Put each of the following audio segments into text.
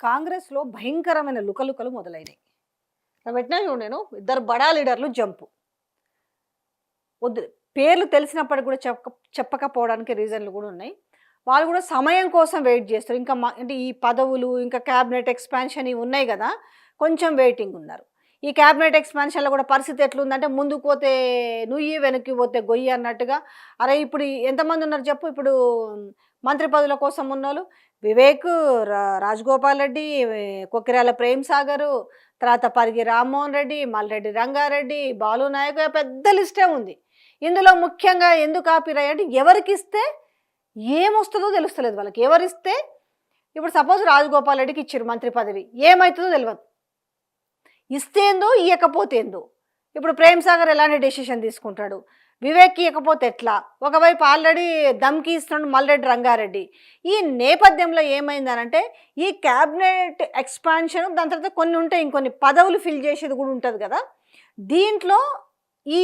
కాంగ్రెస్లో భయంకరమైన లుకలుకలు మొదలైనాయి. అవి పెట్టినా చూడు నేను ఇద్దరు బడా లీడర్లు జంపు. వద్దు పేర్లు తెలిసినప్పటికి కూడా చెప్పక చెప్పకపోవడానికి రీజన్లు కూడా ఉన్నాయి. వాళ్ళు కూడా సమయం కోసం వెయిట్ చేస్తారు. ఇంకా మా- అంటే ఈ పదవులు ఇంకా క్యాబినెట్ ఎక్స్పాన్షన్ ఇవి ఉన్నాయి కదా కొంచెం వెయిటింగ్ ఉన్నారు. ఈ క్యాబినెట్ ఎక్స్పాన్షన్లో కూడా పరిస్థితి ఎట్లుందంటే ముందుకు పోతే నుయ్యి వెనక్కి పోతే గొయ్యి అన్నట్టుగా. అరే ఇప్పుడు ఎంతమంది ఉన్నారు చెప్పు ఇప్పుడు మంత్రి పదవుల కోసం ఉన్నోళ్ళు వివేక్ రా- రాజగోపాల్ రెడ్డి కొక్కిరాల ప్రేమ్ సాగరు తర్వాత పరిగి రామ్మోహన్ రెడ్డి మల్రెడ్డి రంగారెడ్డి బాలు నాయక్ పెద్ద లిస్టే ఉంది. ఇందులో ముఖ్యంగా ఎందుకు ఆపిరాయి అంటే ఎవరికి ఇస్తే ఏమొస్తుందో తెలుస్తలేదు వాళ్ళకి. ఎవరిస్తే ఇప్పుడు సపోజ్ రాజగోపాల్ రెడ్డికి ఇచ్చారు మంత్రి పదవి ఏమవుతుందో తెలియదు ఇస్తేందో ఇయ్యకపోతేందో ఇప్పుడు ప్రేమ్ సాగర్ ఎలాంటి డెసిషన్ తీసుకుంటాడు? వివేక్ ఇవ్వకపోతే ఎట్లా? ఒకవైపు ఆల్రెడీ దమ్కి ఇస్తున్నాడు మల్లెడ్డి రంగారెడ్డి. ఈ నేపథ్యంలో ఏమైందనంటే ఈ క్యాబినెట్ ఎక్స్పాన్షన్ దాని తర్వాత కొన్ని ఉంటాయి ఇంకొన్ని పదవులు ఫిల్ చేసేది కూడా ఉంటుంది కదా. దీంట్లో ఈ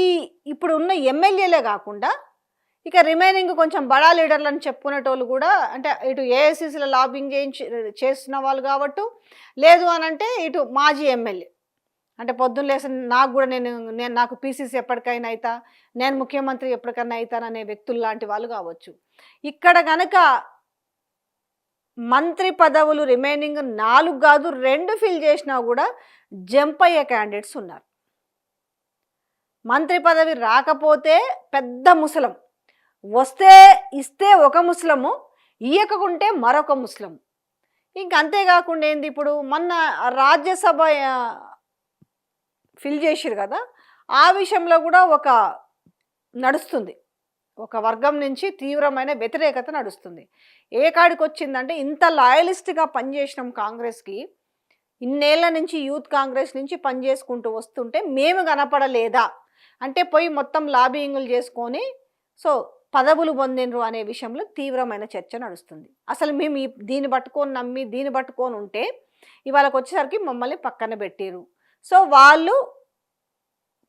ఇప్పుడు ఉన్న ఎమ్మెల్యేలే కాకుండా ఇక రిమైనింగ్ కొంచెం బడా లీడర్లు అని చెప్పుకునేటోళ్ళు కూడా అంటే ఇటు ఏఐసిసిలో లాబింగ్ చేయించి చేస్తున్న వాళ్ళు కాబట్టి లేదు అని అంటే ఇటు మాజీ ఎమ్మెల్యే. అంటే పొద్దున్న లేసి నాకు కూడా నేను నేను నాకు పీసీసీ ఎప్పటికైనా అవుతా నేను ముఖ్యమంత్రి ఎప్పటికైనా అవుతాననే వ్యక్తులు లాంటి వాళ్ళు కావచ్చు. ఇక్కడ కనుక మంత్రి పదవులు రిమైనింగ్ నాలుగు కాదు రెండు ఫిల్ చేసినా కూడా జంప్ అయ్యే క్యాండిడేట్స్ ఉన్నారు. మంత్రి పదవి రాకపోతే పెద్ద ముసలం. వస్తే ఇస్తే ఒక ముసలము ఇయ్యకుంటే మరొక ముసలం. ఇంక అంతేకాకుండా ఏంది ఇప్పుడు మొన్న రాజ్యసభ ఫిల్ చేసిరు కదా ఆ విషయంలో కూడా ఒక నడుస్తుంది. ఒక వర్గం నుంచి తీవ్రమైన వ్యతిరేకత నడుస్తుంది. ఏ కాడికి వచ్చిందంటే ఇంత లాయలిస్ట్గా పనిచేసినాం కాంగ్రెస్కి ఇన్నేళ్ళ నుంచి యూత్ కాంగ్రెస్ నుంచి పనిచేసుకుంటూ వస్తుంటే మేము కనపడలేదా? అంటే పోయి మొత్తం లాబింగులు చేసుకొని సో పదవులు పొందినరు అనే విషయంలో తీవ్రమైన చర్చ నడుస్తుంది. అసలు మేము ఈ దీన్ని పట్టుకొని నమ్మి దీన్ని పట్టుకొని ఉంటే ఇవాళకి వచ్చేసరికి మమ్మల్ని పక్కన పెట్టారు సో వాళ్ళు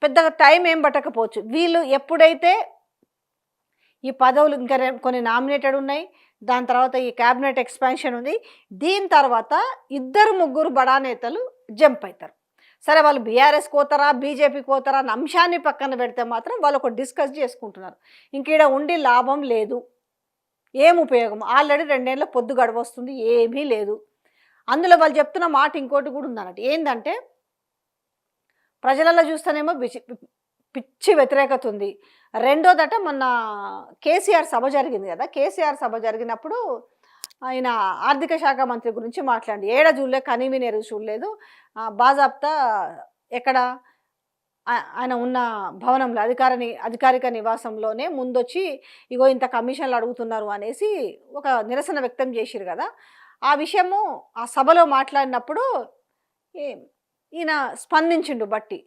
పెద్దగా టైం ఏం పట్టకపోవచ్చు. వీళ్ళు ఎప్పుడైతే ఈ పదవులు ఇంకా కొన్ని నామినేటెడ్ ఉన్నాయి దాని తర్వాత ఈ క్యాబినెట్ ఎక్స్పాన్షన్ ఉంది దీని తర్వాత ఇద్దరు ముగ్గురు బడా నేతలు జంప్ అవుతారు సరే వాళ్ళు బీఆర్ఎస్ పోతారా బీజేపీకి పోతారా అన్న అంశాన్ని పక్కన పెడితే మాత్రం వాళ్ళు ఒక డిస్కస్ చేసుకుంటున్నారు. ఇంక ఈడ ఉండి లాభం లేదు. ఏం ఉపయోగం? ఆల్రెడీ రెండేళ్ళ పొద్దు గడవస్తుంది ఏమీ లేదు. అందులో వాళ్ళు చెప్తున్న మాట ఇంకోటి కూడా ఉందన్నట్టు. ఏంటంటే ప్రజలలో చూస్తేనేమో పిచ్చి పిచ్చి వ్యతిరేకత ఉంది. రెండోదట మొన్న కేసీఆర్ సభ జరిగింది కదా. కేసీఆర్ సభ జరిగినప్పుడు ఆయన ఆర్థిక శాఖ మంత్రి గురించి మాట్లాడి ఏడ చూడలే కనీమి నేరు చూడలేదు. బాజాబ్తా ఎక్కడ? ఆయన ఉన్న భవనంలో అధికారని అధికారిక నివాసంలోనే ముందొచ్చి ఇగో ఇంత కమిషన్లు అడుగుతున్నారు అనేసి ఒక నిరసన వ్యక్తం చేసిరు కదా. ఆ విషయము ఆ సభలో మాట్లాడినప్పుడు ఈయన స్పందించిండు బట్టి.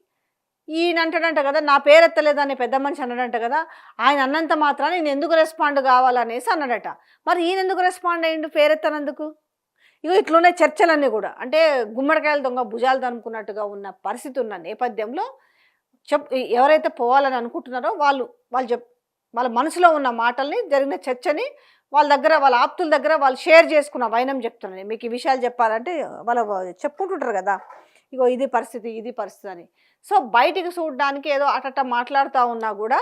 ఈయన అంటాడంట కదా నా పేరు అనే పెద్ద మనిషి అన్నాడంట కదా ఆయన అన్నంత మాత్రాన నేను ఎందుకు రెస్పాండ్ కావాలనేసి అన్నాడట. మరి ఈయన ఎందుకు రెస్పాండ్ అయ్యిండు పేరెత్తనందుకు? ఇగో ఇట్లున్నాయి చర్చలన్నీ కూడా. అంటే గుమ్మడికాయల దొంగ భుజాలు దనుకున్నట్టుగా ఉన్న పరిస్థితి ఉన్న నేపథ్యంలో చెప్ ఎవరైతే పోవాలని అనుకుంటున్నారో వాళ్ళు వాళ్ళు చెప్ వాళ్ళ మనసులో ఉన్న మాటల్ని జరిగిన చర్చని వాళ్ళ దగ్గర వాళ్ళ ఆప్తుల దగ్గర వాళ్ళు షేర్ చేసుకున్న వైనం చెప్తున్నాను మీకు ఈ విషయాలు చెప్పాలంటే వాళ్ళు చెప్పుకుంటుంటారు కదా. ఇగో ఇది పరిస్థితి ఇది పరిస్థితి అని. సో బయటికి చూడడానికి ఏదో అటట మాట్లాడుతూ ఉన్నా కూడా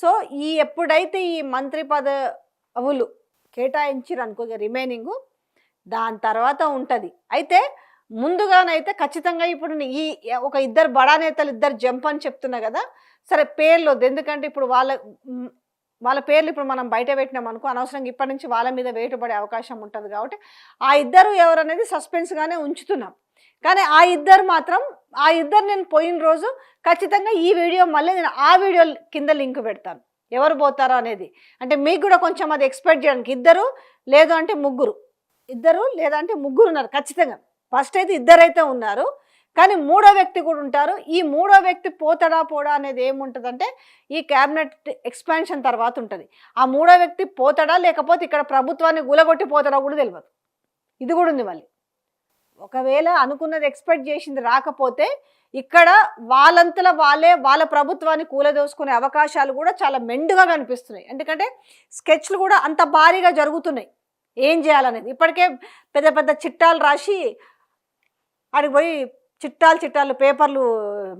సో ఈ ఎప్పుడైతే ఈ మంత్రి పదవులు కేటాయించారు అనుకో రిమైనింగ్ దాని తర్వాత ఉంటుంది. అయితే ముందుగానైతే ఖచ్చితంగా ఇప్పుడు ఈ ఒక ఇద్దరు బడా నేతలు ఇద్దరు జంప్ అని చెప్తున్నా కదా సరే పేర్లు వద్దు ఎందుకంటే ఇప్పుడు వాళ్ళ వాళ్ళ పేర్లు ఇప్పుడు మనం బయట పెట్టినాం అనుకో అనవసరంగా ఇప్పటి నుంచి వాళ్ళ మీద వేటుపడే అవకాశం ఉంటుంది కాబట్టి ఆ ఇద్దరు ఎవరనేది సస్పెన్స్గానే ఉంచుతున్నాం. కానీ ఆ ఇద్దరు మాత్రం ఆ ఇద్దరు నేను పోయిన రోజు ఖచ్చితంగా ఈ వీడియో మళ్ళీ నేను ఆ వీడియో కింద లింక్ పెడతాను. ఎవరు పోతారో అనేది. అంటే మీకు కూడా కొంచెం అది ఎక్స్పెక్ట్ చేయడానికి ఇద్దరు లేదు అంటే ముగ్గురు. ఇద్దరు లేదంటే ముగ్గురు ఉన్నారు ఖచ్చితంగా. ఫస్ట్ అయితే ఇద్దరైతే ఉన్నారు. కానీ మూడో వ్యక్తి కూడా ఉంటారు. ఈ మూడో వ్యక్తి పోతాడా పోడా అనేది ఏముంటుందంటే ఈ క్యాబినెట్ ఎక్స్పాన్షన్ తర్వాత ఉంటుంది. ఆ మూడో వ్యక్తి పోతాడా లేకపోతే ఇక్కడ ప్రభుత్వాన్ని గులగొట్టి పోతాడా కూడా తెలియదు ఇది కూడా ఉంది మళ్ళీ. ఒకవేళ అనుకున్నది ఎక్స్పెక్ట్ చేసింది రాకపోతే ఇక్కడ వాళ్ళంతల వాళ్ళే వాళ్ళ ప్రభుత్వాన్ని కూలదోసుకునే అవకాశాలు కూడా చాలా మెండుగా కనిపిస్తున్నాయి. ఎందుకంటే స్కెచ్లు కూడా అంత భారీగా జరుగుతున్నాయి. ఏం చేయాలనేది? ఇప్పటికే పెద్ద పెద్ద చిట్టాలు రాసి ఆడికి పోయి చిట్టాలు చిట్టాలు పేపర్లు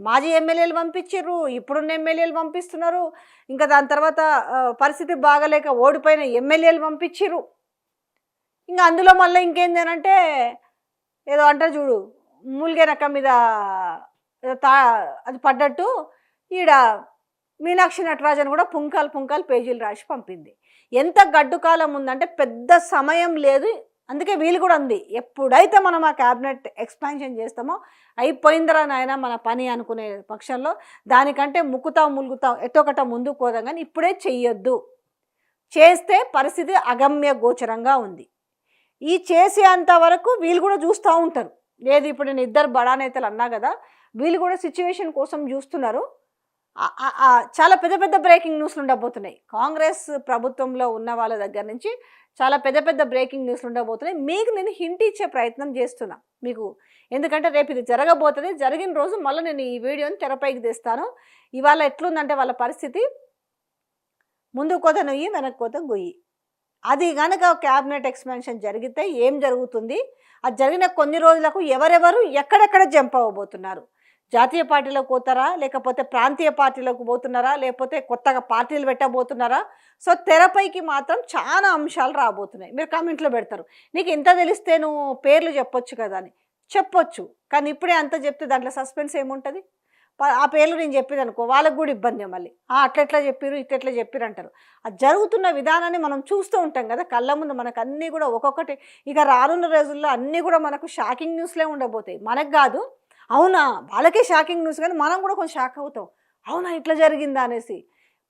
మాజీ ఎమ్మెల్యేలు పంపించారు ఇప్పుడున్న ఎమ్మెల్యేలు పంపిస్తున్నారు. ఇంకా దాని తర్వాత పరిస్థితి బాగలేక ఓడిపోయిన ఎమ్మెల్యేలు పంపించారు ఇంకా అందులో మళ్ళీ ఇంకేందేనంటే ఏదో అంటారు చూడు మూలిగే రకం మీద తా అది పడ్డట్టు ఈడ మీనాక్షి నటరాజన్ కూడా పుంకాలు పుంకాలు పేజీలు రాసి పంపింది. ఎంత గడ్డు కాలం ఉందంటే పెద్ద సమయం లేదు అందుకే వీలు కూడా ఉంది. ఎప్పుడైతే మనం ఆ క్యాబినెట్ ఎక్స్పాన్షన్ చేస్తామో అయిపోయిందిరా నాయన మన పని అనుకునే పక్షంలో దానికంటే ముక్కుతాం ములుగుతాం ఎట్టొకట ముందుకు పోదాం కానీ ఇప్పుడే చెయ్యొద్దు. చేస్తే పరిస్థితి అగమ్య గోచరంగా ఉంది. ఈ చేసేంత వరకు వీళ్ళు కూడా చూస్తూ ఉంటారు. లేదు ఇప్పుడు నేను ఇద్దరు బడా నేతలు అన్నా కదా వీళ్ళు కూడా సిచ్యువేషన్ కోసం చూస్తున్నారు. చాలా పెద్ద పెద్ద బ్రేకింగ్ న్యూస్లు ఉండబోతున్నాయి. కాంగ్రెస్ ప్రభుత్వంలో ఉన్న వాళ్ళ దగ్గర నుంచి చాలా పెద్ద పెద్ద బ్రేకింగ్ న్యూస్లు ఉండబోతున్నాయి. మీకు నేను హింట్ ఇచ్చే ప్రయత్నం చేస్తున్నా. మీకు ఎందుకంటే రేపు ఇది జరగబోతుంది. జరిగిన రోజు మళ్ళీ నేను ఈ వీడియోని తెరపైకి తెస్తాను. ఇవాళ ఎట్లుందంటే వాళ్ళ పరిస్థితి. ముందు కోత నొయ్యి వెనక్కి కోత గొయ్యి. అది కనుక క్యాబినెట్ ఎక్స్పాన్షన్ జరిగితే ఏం జరుగుతుంది? అది జరిగిన కొన్ని రోజులకు ఎవరెవరు ఎక్కడెక్కడ జంప్ అవ్వబోతున్నారు? జాతీయ పార్టీలోకి పోతారా? లేకపోతే ప్రాంతీయ పార్టీలోకి పోతున్నారా? లేకపోతే కొత్తగా పార్టీలు పెట్టబోతున్నారా? సో తెరపైకి మాత్రం చాలా అంశాలు రాబోతున్నాయి. మీరు కామెంట్లో పెడతారు. నీకు ఇంత తెలిస్తే నువ్వు పేర్లు చెప్పొచ్చు కదా అని. చెప్పొచ్చు. కానీ ఇప్పుడే అంత చెప్తే దాంట్లో సస్పెన్స్ ఏముంటుంది? ఆ పేర్లు నేను చెప్పేది అనుకో వాళ్ళకు కూడా ఇబ్బంది మళ్ళీ. ఆ అట్లెట్లా చెప్పారు ఇట్లెట్లా చెప్పారు అంటారు అది జరుగుతున్న విధానాన్ని మనం చూస్తూ ఉంటాం కదా కళ్ళ ముందు మనకు అన్నీ కూడా ఒక్కొక్కటి ఇక రానున్న రోజుల్లో అన్నీ కూడా మనకు షాకింగ్ న్యూస్లే ఉండబోతాయి. మనకు కాదు అవునా వాళ్ళకే షాకింగ్ న్యూస్ కానీ మనం కూడా కొంచెం షాక్ అవుతాం. అవునా ఇట్లా జరిగిందా అనేసి.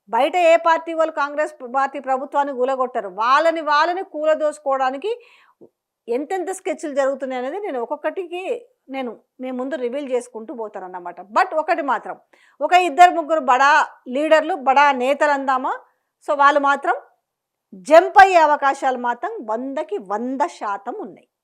బయట ఏ పార్టీ వాళ్ళు కాంగ్రెస్ పార్టీ ప్రభుత్వాన్ని కూలగొట్టారు వాళ్ళని వాళ్ళని కూలదోసుకోవడానికి ఎంతెంత స్కెచ్లు జరుగుతున్నాయి అనేది నేను ఒక్కొక్కటికి నేను మీ ముందు రివీల్ చేసుకుంటూ పోతాను అన్నమాట బట్ ఒకటి మాత్రం ఒక ఇద్దరు ముగ్గురు బడా లీడర్లు బడా నేతలు అందామా సో వాళ్ళు మాత్రం జంప్ అయ్యే అవకాశాలు మాత్రం వందకి వంద శాతం ఉన్నాయి.